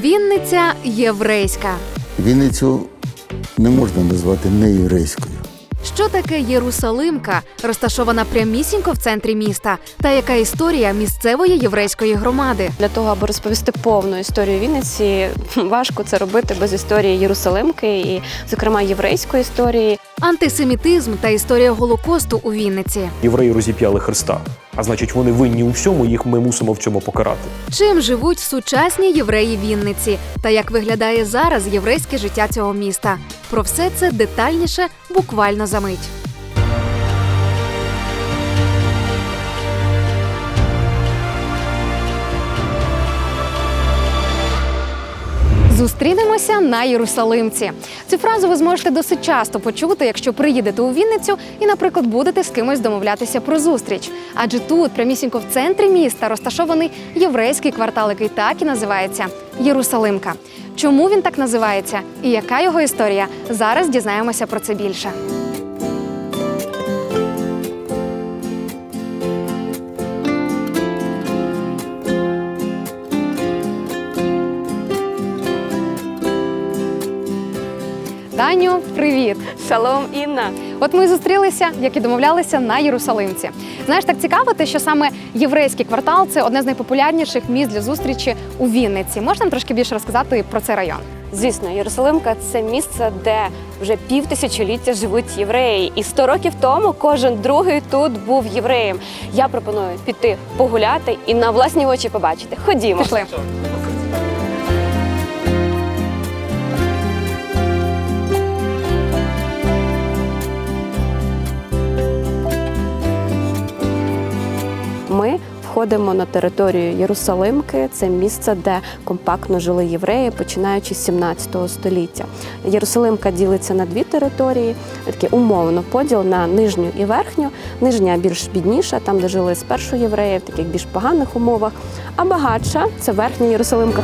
Вінниця єврейська. Вінницю не можна назвати неєврейською. Що таке Єрусалимка, розташована прямісінько в центрі міста, та яка історія місцевої єврейської громади? Для того, аби розповісти повну історію Вінниці, важко це робити без історії Єрусалимки і, зокрема, єврейської історії. Антисемітизм та історія Голокосту у Вінниці. Євреї розіп'яли Христа. А значить, вони винні у всьому, їх ми мусимо в цьому покарати. Чим живуть сучасні євреї Вінниці та як виглядає зараз єврейське життя цього міста? Про все це детальніше буквально за мить. Зустрінемося на Єрусалимці. Цю фразу ви зможете досить часто почути, якщо приїдете у Вінницю і, наприклад, будете з кимось домовлятися про зустріч. Адже тут, прямісінько в центрі міста, розташований єврейський квартал, який так і називається Єрусалимка. Чому він так називається і яка його історія? Зараз дізнаємося про це більше. Даню, привіт! Шалом, Інна! От ми зустрілися, як і домовлялися, на Єрусалимці. Знаєш, так цікаво, те, що саме єврейський квартал це одне з найпопулярніших місць для зустрічі у Вінниці. Можна нам трошки більше розказати про цей район? Звісно, Єрусалимка це місце, де вже півтисячоліття живуть євреї. І 100 років тому кожен другий тут був євреєм. Я пропоную піти погуляти і на власні очі побачити. Ходімо. Пішли. Ми входимо на територію Єрусалимки. Це місце, де компактно жили євреї, починаючи з 17 століття. Єрусалимка ділиться на дві території, такий умовно поділ на нижню і верхню. Нижня більш бідніша, там де жили спершу євреї в таких більш поганих умовах. А багатша це верхня Єрусалимка.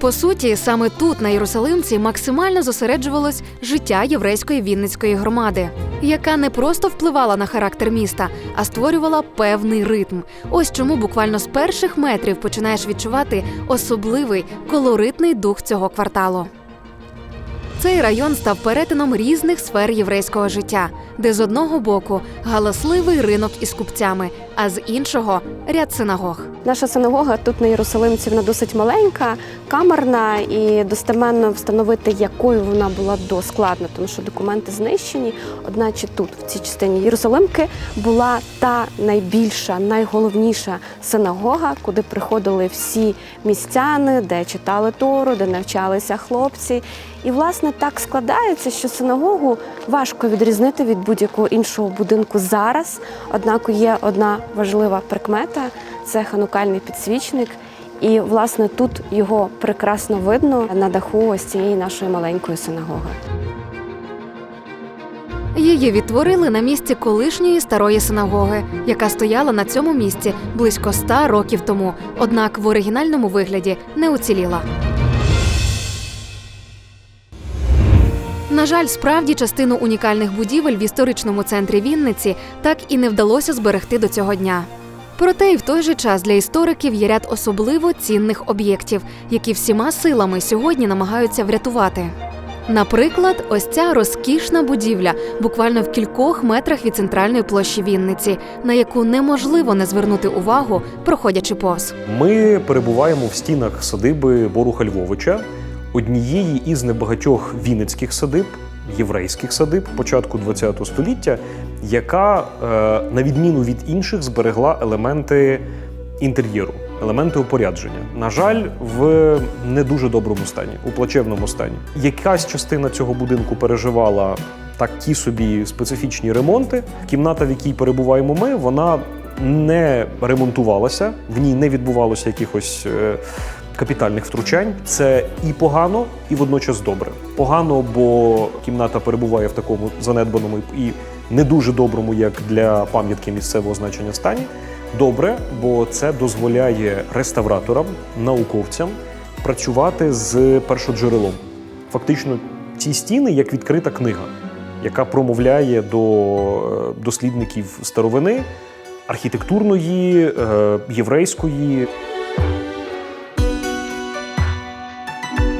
По суті, саме тут, на Єрусалимці, максимально зосереджувалось життя єврейської вінницької громади, яка не просто впливала на характер міста, а створювала певний ритм. Ось чому буквально з перших метрів починаєш відчувати особливий колоритний дух цього кварталу. Цей район став перетином різних сфер єврейського життя, де з одного боку галасливий ринок із купцями, а з іншого ряд синагог. Наша синагога тут на Єрусалимці вона досить маленька, камерна і достеменно встановити, якою вона була до складно, тому що документи знищені. Одначе тут, в цій частині Єрусалимки, була та найбільша, найголовніша синагога, куди приходили всі містяни, де читали Тору, де навчалися хлопці. І власне так складається, що синагогу важко відрізнити від будь-якого іншого будинку зараз. Однак є одна важлива прикмета це ханукальний підсвічник. І власне тут його прекрасно видно на даху ось цієї нашої маленької синагоги. Її відтворили на місці колишньої старої синагоги, яка стояла на цьому місці близько ста років тому, однак в оригінальному вигляді не уціліла. На жаль, справді частину унікальних будівель в історичному центрі Вінниці так і не вдалося зберегти до цього дня. Проте і в той же час для істориків є ряд особливо цінних об'єктів, які всіма силами сьогодні намагаються врятувати. Наприклад, ось ця розкішна будівля, буквально в кількох метрах від центральної площі Вінниці, на яку неможливо не звернути увагу, проходячи повз. Ми перебуваємо в стінах садиби Боруха Львовича, однієї із небагатьох вінницьких садиб, єврейських садиб початку ХХ століття, яка, е, на відміну від інших, зберегла елементи інтер'єру, елементи упорядження. На жаль, в не дуже доброму стані, у плачевному стані. Якась частина цього будинку переживала такі собі специфічні ремонти. Кімната, в якій перебуваємо ми, вона не ремонтувалася, в ній не відбувалося якихось. Капітальних втручань це і погано, і водночас добре. Погано, бо кімната перебуває в такому занедбаному і не дуже доброму, як для пам'ятки місцевого значення стані. Добре, бо це дозволяє реставраторам, науковцям працювати з першоджерелом. Фактично, ці стіни як відкрита книга, яка промовляє до е, дослідників старовини, архітектурної, е, єврейської.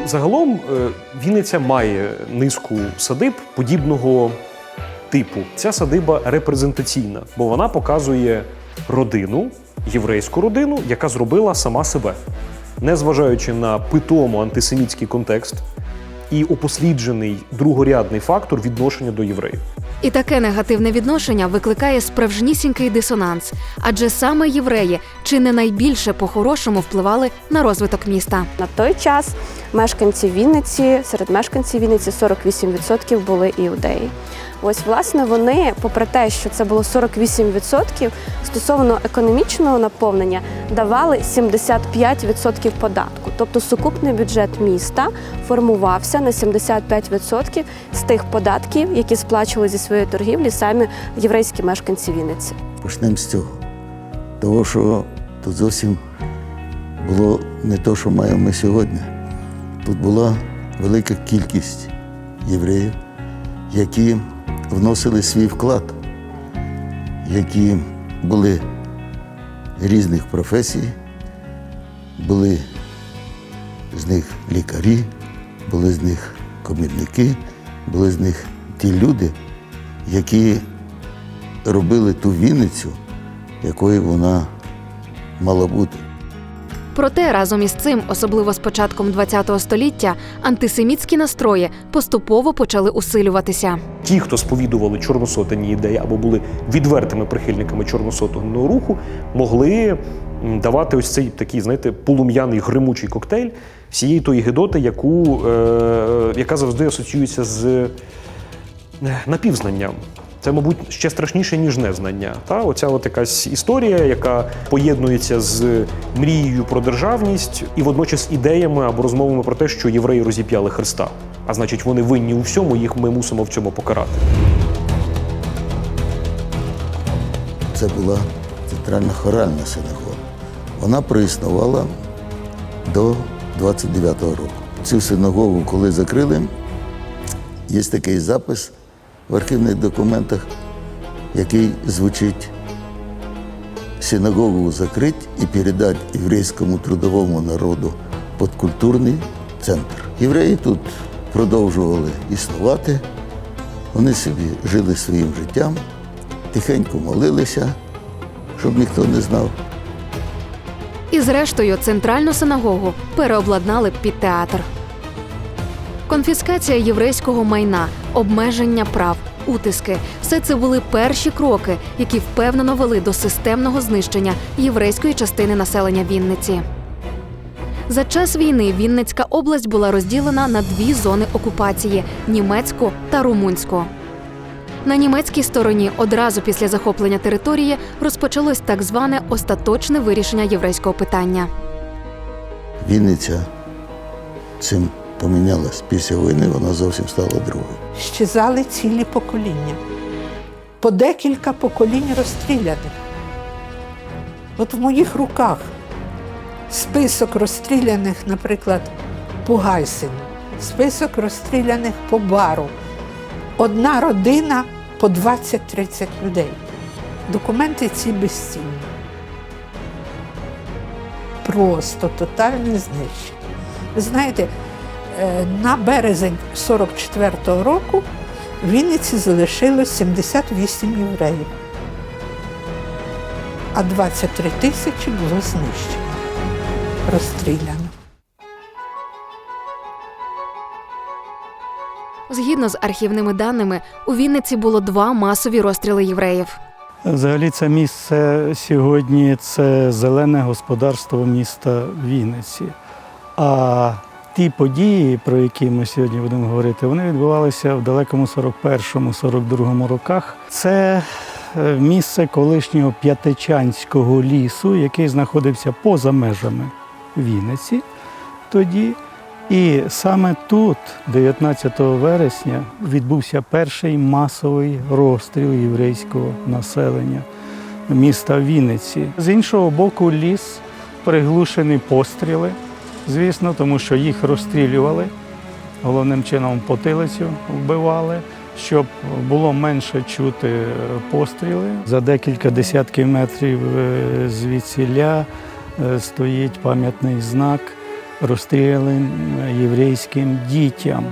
Загалом е, Вінниця має низку садиб подібного типу. Ця садиба репрезентаційна, бо вона показує родину, єврейську родину, яка зробила сама себе, незважаючи на питомо антисемітський контекст і упосліджений другорядний фактор відношення до євреїв. І таке негативне відношення викликає справжнісінький дисонанс, адже саме євреї чи не найбільше по-хорошому впливали на розвиток міста. На той час мешканці Вінниці, серед мешканців Вінниці 48% були іудеї. Ось, власне, вони, попри те, що це було 48%, стосовно економічного наповнення давали 75% податку. Тобто сукупний бюджет міста формувався на 75% з тих податків, які сплачували зі своєї торгівлі самі єврейські мешканці Вінниці. Почнемо з цього. Того, що тут зовсім було не те, що маємо ми сьогодні. Тут була велика кількість євреїв, які вносили свій вклад, які були різних професій, були з них лікарі, були з них комірники, були з них ті люди, які робили ту Вінницю, якою вона мала бути. Проте разом із цим, особливо з початком ХХ століття, антисемітські настрої поступово почали усилюватися. Ті, хто сповідували чорносотені ідеї або були відвертими прихильниками чорносотого руху, могли давати ось цей такий, знаєте, полум'яний гримучий коктейль всієї тої гидоти, яку, е, яка завжди асоціюється з е, напівзнанням. Це, мабуть, ще страшніше, ніж незнання. Та оця от якась історія, яка поєднується з мрією про державність і водночас ідеями або розмовами про те, що євреї розіп'яли Христа. А значить, вони винні у всьому, їх ми мусимо в цьому покарати. Це була центральна хоральна синагога. Вона проіснувала до 29-го року. Цю синагогу, коли закрили, є такий запис в архівних документах, який звучить синагогу закрить і передать єврейському трудовому народу подкультурний центр. Євреї тут продовжували існувати, вони собі жили своїм життям, тихенько молилися, щоб ніхто не знав. І зрештою центральну синагогу переобладнали під театр. Конфіскація єврейського майна, обмеження прав, утиски все це були перші кроки, які впевнено вели до системного знищення єврейської частини населення Вінниці. За час війни Вінницька область була розділена на дві зони окупації німецьку та румунську. На німецькій стороні одразу після захоплення території розпочалось так зване остаточне вирішення єврейського питання. Вінниця цим помінялась. Після війни вона зовсім стала другою. Щезали цілі покоління. По декілька поколінь розстріляних. От в моїх руках список розстріляних, наприклад, по Гайсину, список розстріляних по бару. Одна родина по 20-30 людей. Документи ці безцінні. Просто тотальне знищення. Ви знаєте, на березень 44-го року в Вінниці залишилось 78 євреїв, а 23 тисячі було знищено, розстріляно. Згідно з архівними даними, у Вінниці було два масові розстріли євреїв. Взагалі, це місце сьогодні це зелене господарство міста Вінниці. А ті події, про які ми сьогодні будемо говорити, вони відбувалися в далекому 41-42 роках. Це е, місце колишнього П'ятичанського лісу, який знаходився поза межами Вінниці тоді. І саме тут, 19 вересня, відбувся перший масовий розстріл єврейського населення міста Вінниці. З іншого боку, ліс приглушені постріли, звісно, тому що їх розстрілювали. Головним чином потилицю вбивали, щоб було менше чути е, постріли. За декілька десятків метрів е, звідсіля е, стоїть пам'ятний знак розстріляним єврейським дітям,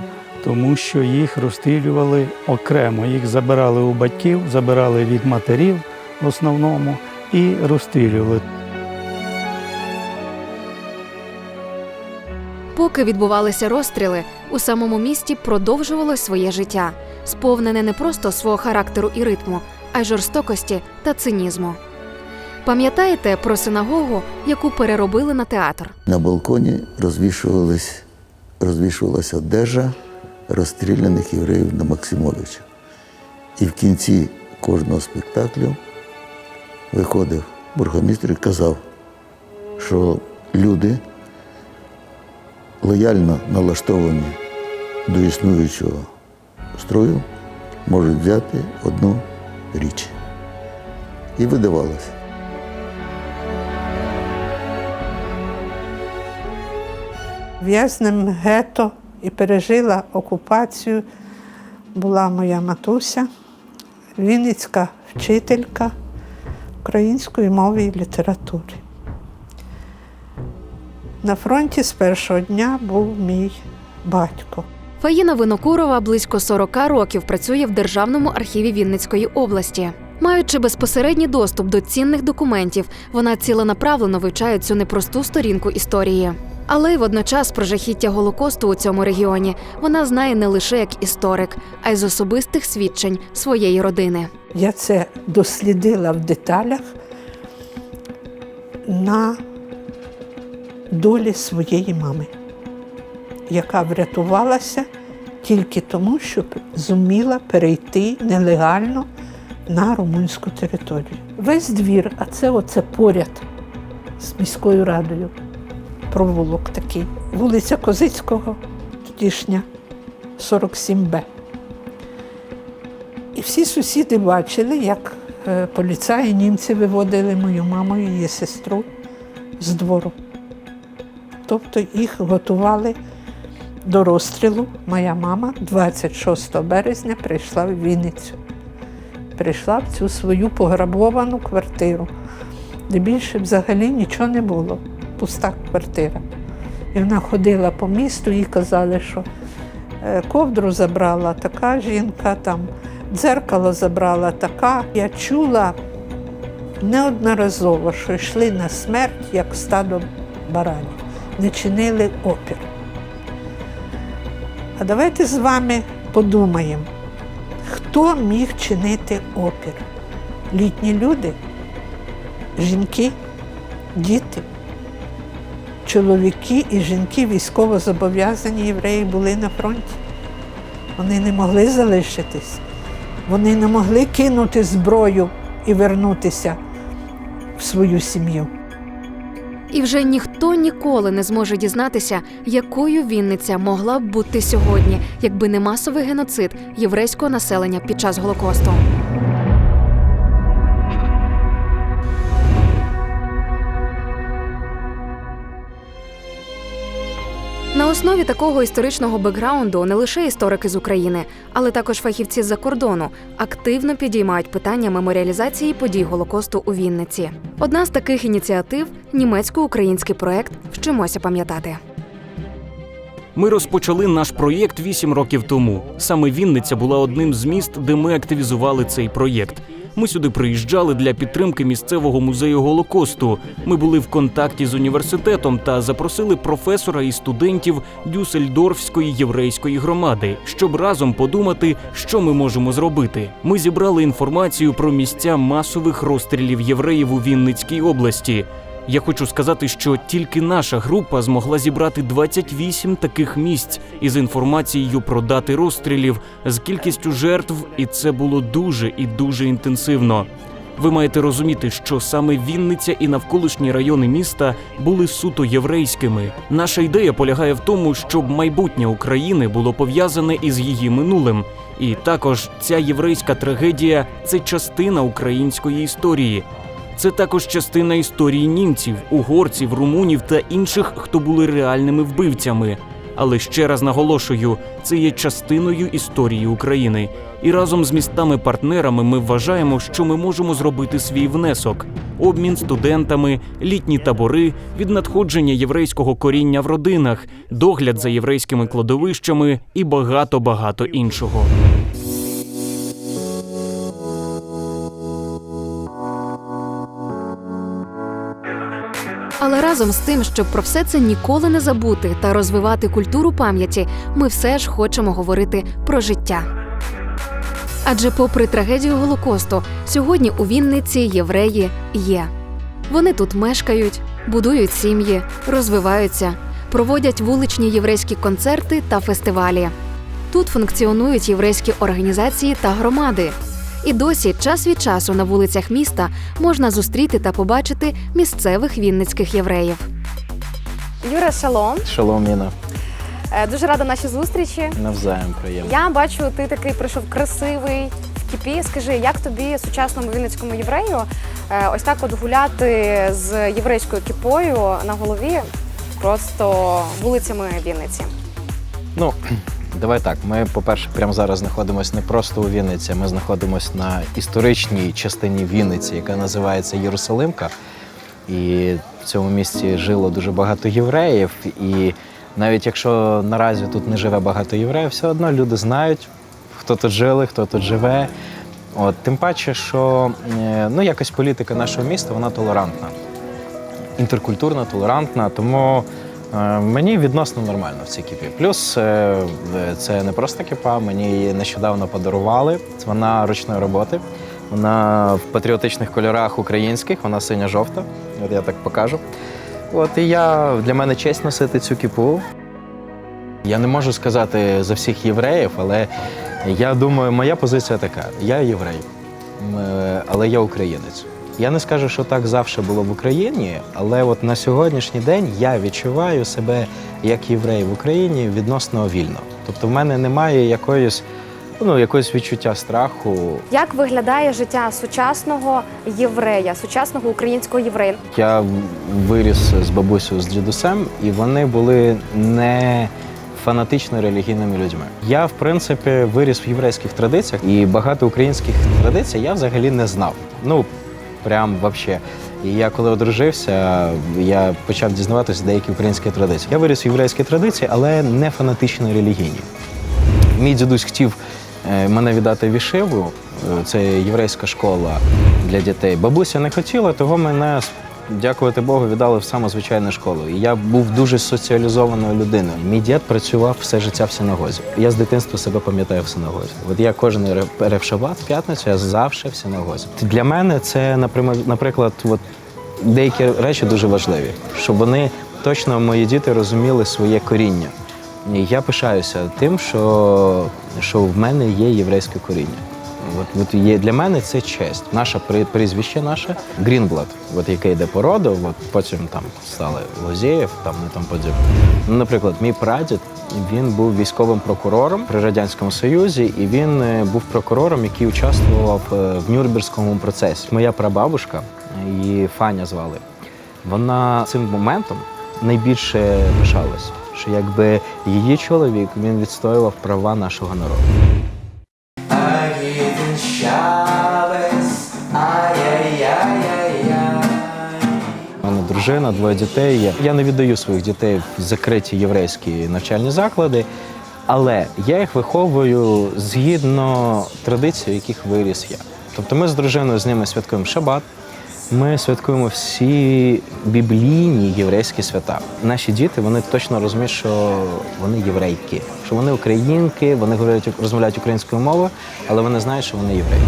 тому що їх розстрілювали окремо. Їх забирали у батьків, забирали від матерів в основному і розстрілювали. Поки відбувалися розстріли, у самому місті продовжувалось своє життя, сповнене не просто свого характеру і ритму, а й жорстокості та цинізму. Пам'ятаєте про синагогу, яку переробили на театр? На балконі розвішувались, розвішувалася одежа розстріляних євреїв на Максимовича. І в кінці кожного спектаклю виходив бургомістр і казав, що люди лояльно налаштовані до існуючого строю можуть взяти одну річ. І видавалося. В'язнем гето і пережила окупацію була моя матуся, вінницька вчителька української мови і літератури. На фронті з першого дня був мій батько. Фаїна Винокурова близько 40 років працює в Державному архіві Вінницької області. Маючи безпосередній доступ до цінних документів, вона ціленаправлено вивчає цю непросту сторінку історії. Але й водночас про жахіття Голокосту у цьому регіоні вона знає не лише як історик, а й з особистих свідчень своєї родини. Я це дослідила в деталях на долі своєї мами, яка врятувалася тільки тому, що зуміла перейти нелегально на румунську територію. Весь двір, а це оце поряд з міською радою. Провулок такий. Вулиця Козицького, тодішня 47Б. І всі сусіди бачили, як е, поліцаї німці виводили мою маму і її сестру з двору. Тобто їх готували до розстрілу. Моя мама 26 березня прийшла в Вінницю. Прийшла в цю свою пограбовану квартиру, де більше взагалі нічого не було, пуста квартира. І вона ходила по місту і казали, що е, ковдру забрала така жінка, там дзеркало забрала така. Я чула неодноразово, що йшли на смерть, як стадо баранів, не чинили опір. А давайте з вами подумаємо, хто міг чинити опір? Літні люди, жінки, діти, чоловіки і жінки військово зобов'язані євреї були на фронті. Вони не могли залишитись, вони не могли кинути зброю і вернутися в свою сім'ю. І вже ніхто ніколи не зможе дізнатися, якою Вінниця могла б бути сьогодні, якби не масовий геноцид єврейського населення під час Голокосту. На основі такого історичного бекграунду не лише історики з України, але також фахівці з-за кордону активно підіймають питання меморіалізації подій Голокосту у Вінниці. Одна з таких ініціатив німецько-український проект Вчимося пам'ятати. Ми розпочали наш проєкт вісім років тому. Саме Вінниця була одним з міст, де ми активізували цей проєкт. Ми сюди приїжджали для підтримки місцевого музею Голокосту. Ми були в контакті з університетом та запросили професора і студентів Дюссельдорфської єврейської громади, щоб разом подумати, що ми можемо зробити. Ми зібрали інформацію про місця масових розстрілів євреїв у Вінницькій області. Я хочу сказати, що тільки наша група змогла зібрати 28 таких місць із інформацією про дати розстрілів з кількістю жертв, і це було дуже і дуже інтенсивно. Ви маєте розуміти, що саме Вінниця і навколишні райони міста були суто єврейськими. Наша ідея полягає в тому, щоб майбутнє України було пов'язане із її минулим. І також ця єврейська трагедія це частина української історії. Це також частина історії німців, угорців, румунів та інших, хто були реальними вбивцями. Але ще раз наголошую, це є частиною історії України. І разом з містами-партнерами ми вважаємо, що ми можемо зробити свій внесок: обмін студентами, літні табори, віднадходження єврейського коріння в родинах, догляд за єврейськими кладовищами і багато багато іншого. Але разом з тим, щоб про все це ніколи не забути та розвивати культуру пам'яті, ми все ж хочемо говорити про життя. Адже, попри трагедію Голокосту, сьогодні у Вінниці євреї є. Вони тут мешкають, будують сім'ї, розвиваються, проводять вуличні єврейські концерти та фестивалі. Тут функціонують єврейські організації та громади. І досі час від часу на вулицях міста можна зустріти та побачити місцевих вінницьких євреїв. Юра, шалом. Шалом, Міна. Е, Дуже рада нашій зустрічі. Навзаєм приємно. Я бачу, ти такий прийшов красивий в кіпі. Скажи, як тобі сучасному вінницькому єврею е, ось так от гуляти з єврейською кіпою на голові просто вулицями Вінниці? Ну, давай так. Ми, по-перше, прямо зараз знаходимося не просто у Вінниці, ми знаходимося на історичній частині Вінниці, яка називається Єрусалимка. І в цьому місті жило дуже багато євреїв. І навіть якщо наразі тут не живе багато євреїв, все одно люди знають, хто тут жили, хто тут живе. От, тим паче, що е, ну, якось політика нашого міста вона толерантна. інтеркультурна, толерантна, тому мені відносно нормально в цій кіпі. Плюс е, це не просто кіпа, мені її нещодавно подарували. Вона ручної роботи. Вона в патріотичних кольорах українських, вона синя-жовта. От я так покажу. От і я для мене честь носити цю кіпу. Я не можу сказати за всіх євреїв, але я думаю, моя позиція така: я єврей, е, але я українець. Я не скажу, що так завжди було в Україні, але от на сьогоднішній день я відчуваю себе як єврей в Україні відносно вільно. Тобто в мене немає якоїсь, ну, якогось відчуття страху. Як виглядає життя сучасного єврея, сучасного українського єврея? Я виріс з бабусею, з дідусем, і вони були не фанатично релігійними людьми. Я, в принципі, виріс в єврейських традиціях, і багато українських традицій я взагалі не знав. Ну, прям вообще. І я коли одружився, я почав дізнаватися деякі українські традиції. Я виріс в єврейській традиції, але не фанатично релігійні. Мій дідусь хотів е, мене віддати в е, це єврейська школа для дітей. Бабуся не хотіла, того мене, дякувати Богу, віддали в саму звичайну школу. І я був дуже соціалізованою людиною. Мій дід працював все життя в синагозі. Я з дитинства себе пам'ятаю в синагозі. От я кожен ре- ревшабат в п'ятницю, я завжди в синагозі. Для мене це, наприклад, от деякі речі дуже важливі, щоб вони точно мої діти розуміли своє коріння. І я пишаюся тим, що, що в мене є єврейське коріння. От, от є, для мене це честь. Наше прізвище наше Грінблад, от яке йде по роду, от потім там стали Лозєєв, там і там подібне. Ну, наприклад, мій прадід він був військовим прокурором при радянському союзі, і він е, був прокурором, який участвував е, в Нюрнберзькому процесі. Моя прабабушка, її Фаня звали. Вона цим моментом найбільше пишалась, що якби її чоловік він відстоював права нашого народу. Дружина, двоє дітей. є. Я не віддаю своїх дітей в закриті єврейські навчальні заклади, але я їх виховую згідно традицій, яких виріс я. Тобто ми з дружиною з ними святкуємо шабат. Ми святкуємо всі біблійні єврейські свята. Наші діти вони точно розуміють, що вони єврейки, що вони українки, вони говорять розмовляють українською мовою, але вони знають, що вони євреї.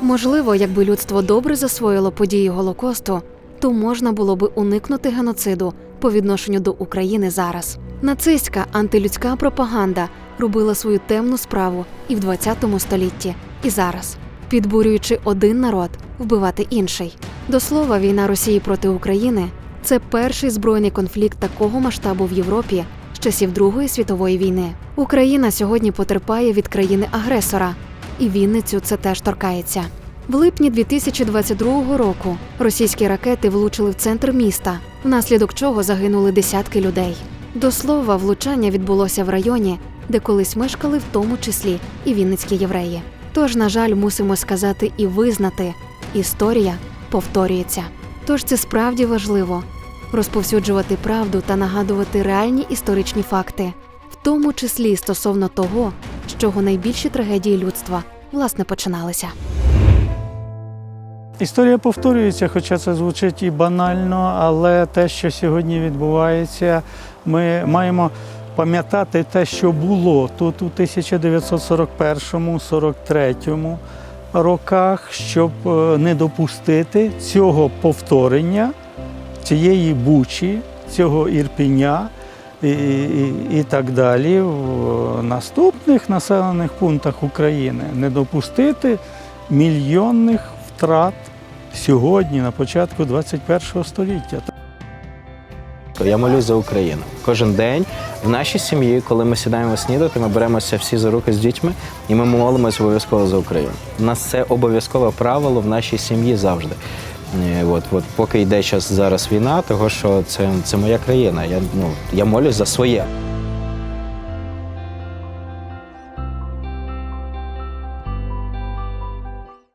Можливо, якби людство добре засвоїло події Голокосту, то можна було би уникнути геноциду по відношенню до України зараз. Нацистська антилюдська пропаганда робила свою темну справу і в 20 столітті, і зараз, підбурюючи один народ вбивати інший. До слова, війна Росії проти України це перший збройний конфлікт такого масштабу в Європі з часів Другої світової війни. Україна сьогодні потерпає від країни-агресора, і Вінницю це теж торкається. В липні 2022 року російські ракети влучили в центр міста, внаслідок чого загинули десятки людей. До слова, влучання відбулося в районі, де колись мешкали в тому числі і вінницькі євреї. Тож, на жаль, мусимо сказати і визнати, історія повторюється. Тож це справді важливо розповсюджувати правду та нагадувати реальні історичні факти, в тому числі стосовно того, з чого найбільші трагедії людства власне починалися. Історія повторюється, хоча це звучить і банально, але те, що сьогодні відбувається, ми маємо пам'ятати те, що було тут у 1941-43 роках, щоб е, не допустити цього повторення, цієї бучі, цього ірпіня і, і, і так далі в наступних населених пунктах України, не допустити мільйонних втрат сьогодні, на початку 21 століття. Я молюсь за Україну. Кожен день в нашій сім'ї, коли ми сідаємо снідати, ми беремося всі за руки з дітьми і ми молимось обов'язково за Україну. У нас це обов'язкове правило в нашій сім'ї завжди. Е, От, от поки йде час зараз війна, того що це, це моя країна. Я ну я молюсь за своє.